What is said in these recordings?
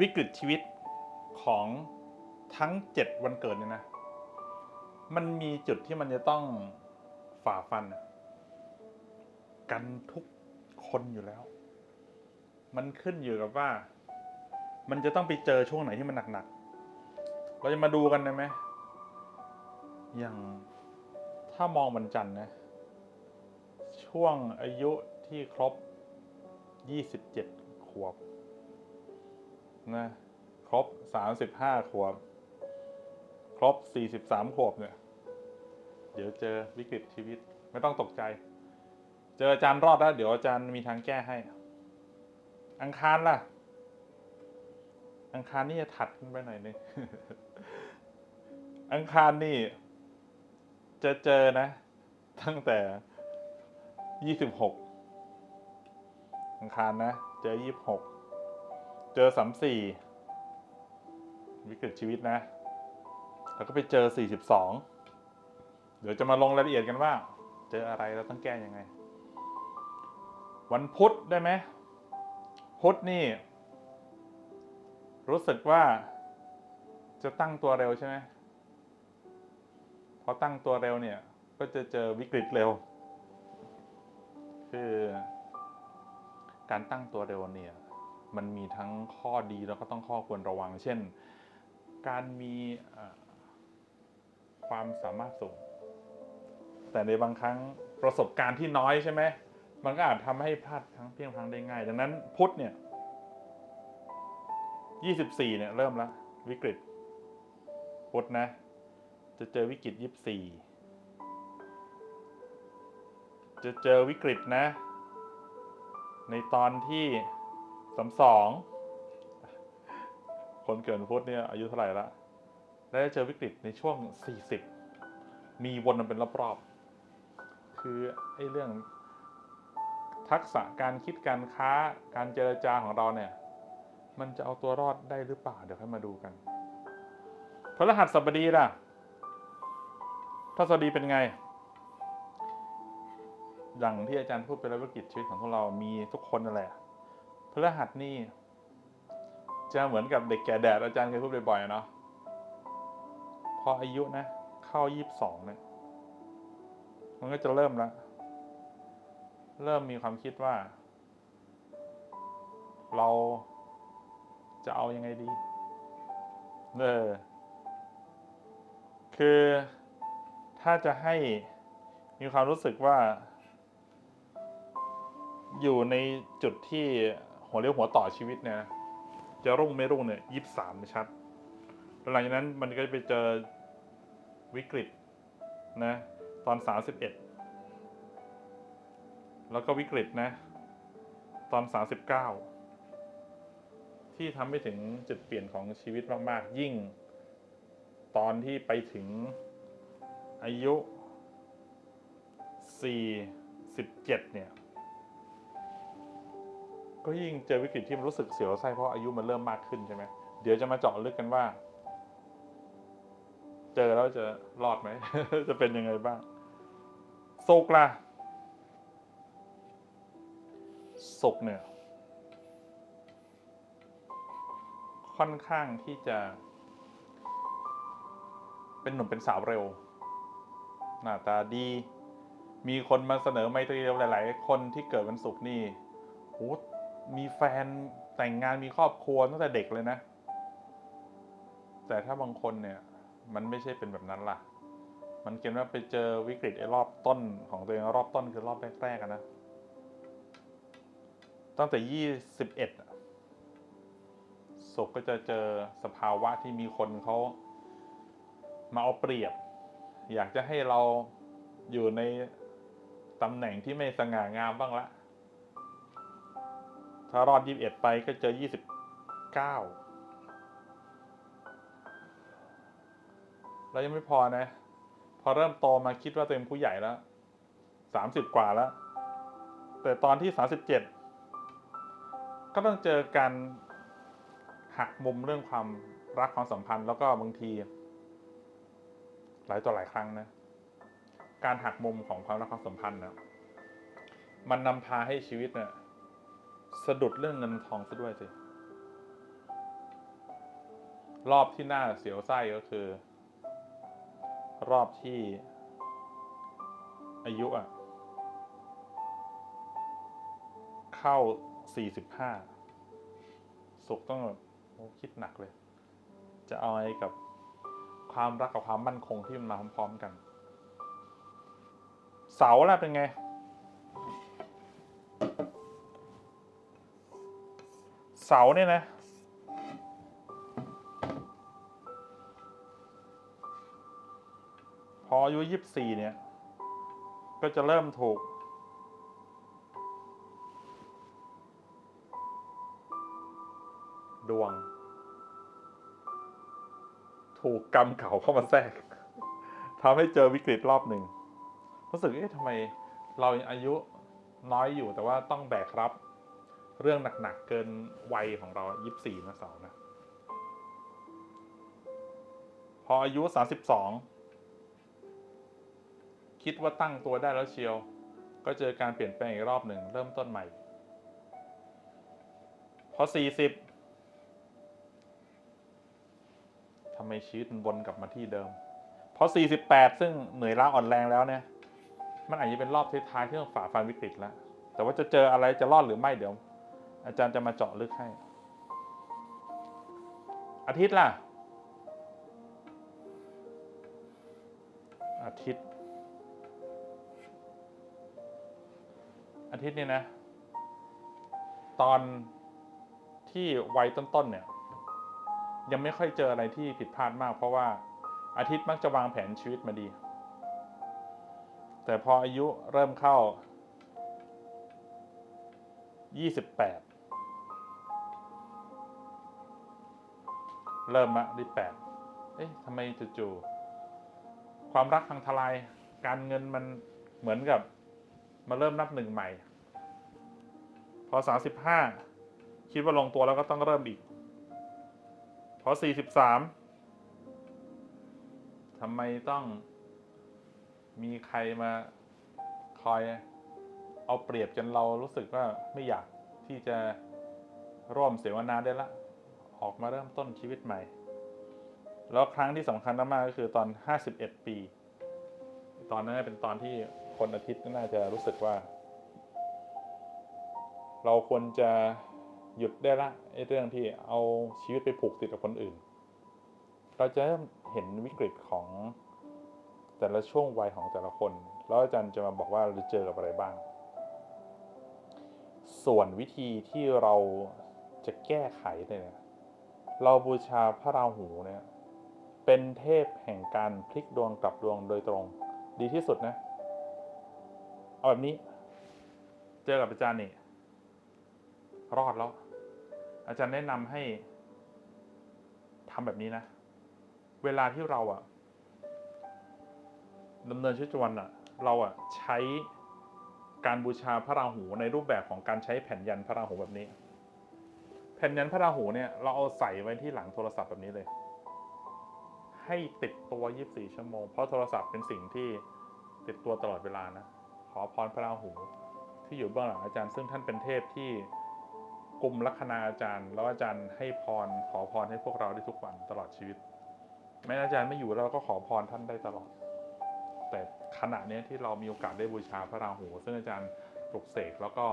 วิกฤตชีวิตของทั้งเจ็ดวันเกิดเนี่ยนะ มันมีจุดที่มันจะต้องฝ่าฟัน กันทุกคนอยู่แล้ว มันขึ้นอยู่กับว่า มันจะต้องไปเจอช่วงไหนที่มันหนักๆ เราจะมาดูกันได้ไหมอย่างถ้ามองวันจันทร์นะ ช่วงอายุที่ครบ 27 ขวบ นะครบ35ขวบ ครบ43ขวบเนี่ย เดี๋ยวเจอวิกฤตชีวิตไม่ต้องตกใจ เจออาจารย์รอดแล้ว เดี๋ยวอาจารย์มีทางแก้ให้ อังคารล่ะ อังคารนี่จะถัดขึ้นไปหน่อยนึงอังคารนี่ จะเจอนะ ตั้งแต่ยี่สิบหกอังคารนะ เจอยี่สิบหก เจอสามสี่วิกฤตชีวิตนะ แล้วก็ไปเจอสี่สิบสองเดี๋ยวจะมาลงรายละเอียดกันว่า เจออะไรแล้วต้องแก้ยังไง วันพุธได้ไหมพุธนี่ รู้สึกว่าจะตั้งตัวเร็วใช่ไหมพอตั้งตัวเร็วเนี่ย ก็จะเจอวิกฤตเร็ว คือ การตั้งตัวเร็วเนี่ย มันมีทั้งข้อดีแล้วก็ต้องข้อควรระวัง เช่น การมีความสามารถสูง แต่ในบางครั้งประสบการณ์ที่น้อยใช่ไหมมันก็อาจทำให้พลาดพลังเพียงพลังได้ง่าย ดังนั้นพุทธเนี่ย24เนี่ยเริ่มแล้ววิกฤตพุทธนะ จะเจอวิกฤต24จะเจอวิกฤตนะ ในตอนที่ สามสองคนเกิดพุธเนี่ยอายุเท่าไหร่ละแล้วจะเจอวิกฤตในช่วง 40 มีวนมันเป็นรอบๆ คือไอ้เรื่องทักษะการคิดการค้าการเจรจาของเราเนี่ย มันจะเอาตัวรอดได้หรือเปล่า เดี๋ยวค่อยมาดูกันพระรหัสสบดีล่ะพระสบดีเป็นไง อย่างที่อาจารย์พูดไปแล้ววิกฤตชีวิตของพวกเรามีทุกคนนั่นแหละ พระหัสนี่ จะเหมือนกับเด็กแก่แดดอาจารย์เคยพูดบ่อยๆเนาะพออายุนะ เข้ายี่สิบสองเนี่ยมันก็จะเริ่มล้วเริ่มมีความคิดว่า เราจะเอายังไงดีเออคือถ้าจะให้มีความรู้สึกว่า อยู่ในจุดที่ หัวเรียวหัวต่อชีวิตเนี่ยนะจะรุ่งไม่รุ่งเนี่ยยี่สามชัดหลังจากนั้นมันก็จะไปเจอวิกฤตนะตอนสามสิบเอ็ดแล้วก็วิกฤตนะ ตอน39ที่ทำให้ถึงจุดเปลี่ยนของชีวิตมากๆ ยิ่ง ตอนที่ไปถึงอายุ47เนี่ย ก็ยิ่งเจอวิกฤตที่มันรู้สึกเสียวไส้เพราะอายุมันเริ่มมากขึ้นใช่ไหมเดี๋ยวจะมาเจาะลึกกันว่า เจอแล้วจะรอดไหม จะเป็นยังไงบ้าง โซกละสุกเนี่ย ค่อนข้างที่จะ เป็นหนุ่มเป็นสาวเร็ว หน้าตาดี มีคนมาเสนอไมตรีเร็วหลาย ๆ คนที่เกิดวันศุกร์นี่โห มีแฟนแต่งงานมีครอบครัวตั้งแต่เด็กเลยนะ แต่ถ้าบางคนเนี่ย มันไม่ใช่เป็นแบบนั้นล่ะ มันเกณฑ์ว่าไปเจอวิกฤตไอ้รอบต้นของตัวเองรอบต้นคือรอบแรกๆนะ ตั้งแต่ยี่สิบเอ็ดศกก็จะเจอสภาวะที่มีคนเขามาเอาเปรียบ อยากจะให้เราอยู่ในตำแหน่งที่ไม่สง่างามบ้างละ ถ้ารอดยี่สิบเอ็ดไปก็เจอยี่สิบเก้าแล้วยังไม่พอนะ พอเริ่มโตมาคิดว่าตัวเองผู้ใหญ่แล้วสามสิบกว่าแล้ว แต่ตอนที่สามสิบเจ็ดก็ต้องเจอการหักมุมเรื่องความรักความสัมพันธ์แล้วก็บางที หลายต่อหลายครั้งนะ การหักมุมของความรักความสัมพันธ์นะมันนำพาให้ชีวิตเนี่ย สะดุดเรื่องเงินทองซะด้วยสิ รอบที่น่าเสียวไส้ก็คือ รอบที่ อายุอะ เข้า45สุขต้องแบบโอ้คิดหนักเลย จะเอาอะไรกับความรักกับความมั่นคงที่มันมาพร้อมๆกัน เสาล่ะเป็นไง เสาเนี่ยนะ พออายุยี่สิบสี่เนี่ย ก็จะเริ่มถูก ดวง ถูกกรรมเก่าเข้ามาแทรกทำให้เจอวิกฤตรอบหนึ่งรู้สึกเอ๊ะทำไมเรายังอายุน้อยอยู่แต่ว่าต้องแบกรับ เรื่องหนักๆเกินวัยของเรายี่สี่นะเสานะ พออายุสามสิบสองคิดว่าตั้งตัวได้แล้วเชียว ก็เจอการเปลี่ยนแปลงอีกรอบหนึ่งเริ่มต้นใหม่ พอสี่สิบทำไมชีวิตมันวนกลับมาที่เดิม พอสี่สิบแปดซึ่งเหนื่อยล้าอ่อนแรงแล้วเนี่ย มันอาจจะเป็นรอบท้ายที่ต้องฝ่าฟันวิกฤตแล้วแต่ว่าจะเจออะไรจะรอดหรือไม่เดี๋ยว อาจารย์จะมาเจาะลึกให้ อาทิตย์ล่ะ อาทิตย์ อาทิตย์นี่นะ ตอนที่วัยต้นๆเนี่ย ยังไม่ค่อยเจออะไรที่ผิดพลาดมาก เพราะว่าอาทิตย์มักจะวางแผนชีวิตมาดี แต่พออายุเริ่มเข้า 28 เริ่มละที่8เอ๊ะทำไมจู่ๆความรักพังทลาย การเงินมันเหมือนกับ มาเริ่มนับหนึ่งใหม่ พอ35คิดว่าลงตัวแล้วก็ต้องเริ่มอีก พอ43ทำไมต้องมีใครมาคอยเอาเปรียบจนเรารู้สึกว่าไม่อยากที่จะร่วมเสวนาได้ละ ออกมาเริ่มต้นชีวิตใหม่ แล้วครั้งที่สำคัญมากก็คือตอน 51 ปี ตอนนั้นเป็นตอนที่คนอาทิตย์น่าจะรู้สึกว่า เราควรจะหยุดได้ละไอ้เรื่องที่เอาชีวิตไปผูกติดกับคนอื่น เราจะเริ่มเห็นวิกฤตของแต่ละช่วงวัยของแต่ละคน แล้วอาจารย์จะมาบอกว่าเราเจอกับอะไรบ้าง ส่วนวิธีที่เราจะแก้ไขเนี่ย เราบูชาพระราหูเนี่ยเป็นเทพแห่งการพลิกดวงกลับดวงโดยตรง ดีที่สุดนะ เอาแบบนี้ เจอกับอาจารย์นี่ รอดแล้ว อาจารย์แนะนำให้ทำแบบนี้นะ เวลาที่เราอะดำเนินชีวิตวันอะเราอะใช้การบูชาพระราหูในรูปแบบของการใช้แผ่นยันพระราหูแบบนี้ ผ่นยันพระราหูเนี่ยเราเอาใส่ไว้ที่หลังโทรศัพท์แบบนี้เลย ให้ติดตัว 24 ชั่วโมง เพราะโทรศัพท์เป็นสิ่งที่ติดตัวตลอดเวลานะ ขอพรพระราหู ที่อยู่เบื้องหลังอาจารย์ ซึ่งท่านเป็นเทพที่กลุ่มลัคนาอาจารย์ แล้วอาจารย์ให้พรขอพรให้พวกเราได้ทุกวันตลอดชีวิต แม้อาจารย์ไม่อยู่เราก็ขอพรท่านได้ตลอด แต่ขณะนี้ที่เรามีโอกาสได้บูชาพระราหู ซึ่งอาจารย์ปลุกเสกแล้วก็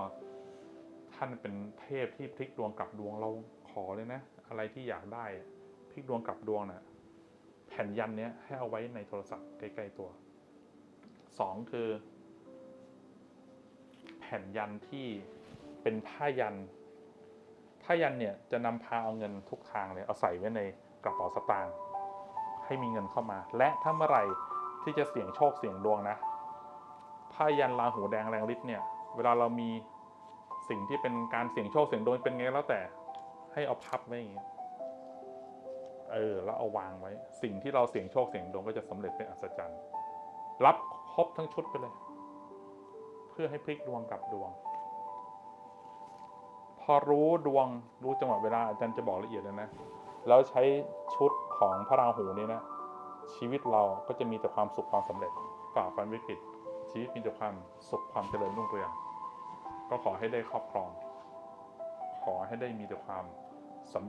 ท่านเป็นเทพที่พลิกดวงกลับดวงเราขอเลยนะ อะไรที่อยากได้พลิกดวงกลับดวงนะ่ะแผ่นยันเนี้ยให้เอาไว้ในโทรศัพท์ใกล้ๆตัวสองคือ แผ่นยันที่เป็นผ้ายันผ้ายันเนี่ยจะนำพาเอาเงินทุกทางเลยเอาใส่ไว้ในกระเป๋าสตางค์ให้มีเงินเข้ามา และถ้าเมื่อไหร่ที่จะเสี่ยงโชคเสี่ยงดวงนะผ้ายันราหูแดงแรงฤทธิ์เนี่ย เวลาเรามี สิ่งที่เป็นการเสี่ยงโชคเสี่ยงดวงเป็นไงแล้วแต่ให้เอาพับไว้อย่างงี้เออแล้วเอาวางไว้ สิ่งที่เราเสี่ยงโชคเสี่ยงดวงก็จะสำเร็จเป็นอัศจรรย์ รับครบทั้งชุดไปเลย เพื่อให้พลิกดวงกลับดวง พอรู้ดวงรู้จังหวะเวลาอาจารย์จะบอกละเอียดเลยนะแล้วใช้ชุดของพระราหูนี่นะชีวิตเราก็จะมีแต่ความสุขความสำเร็จฝ่าฟันวิกฤตชีวิตมีแต่ความสุขความเจริญรุ่งเรือง ก็ขอให้ได้ครอบครอง ขอให้ได้มีแต่ความ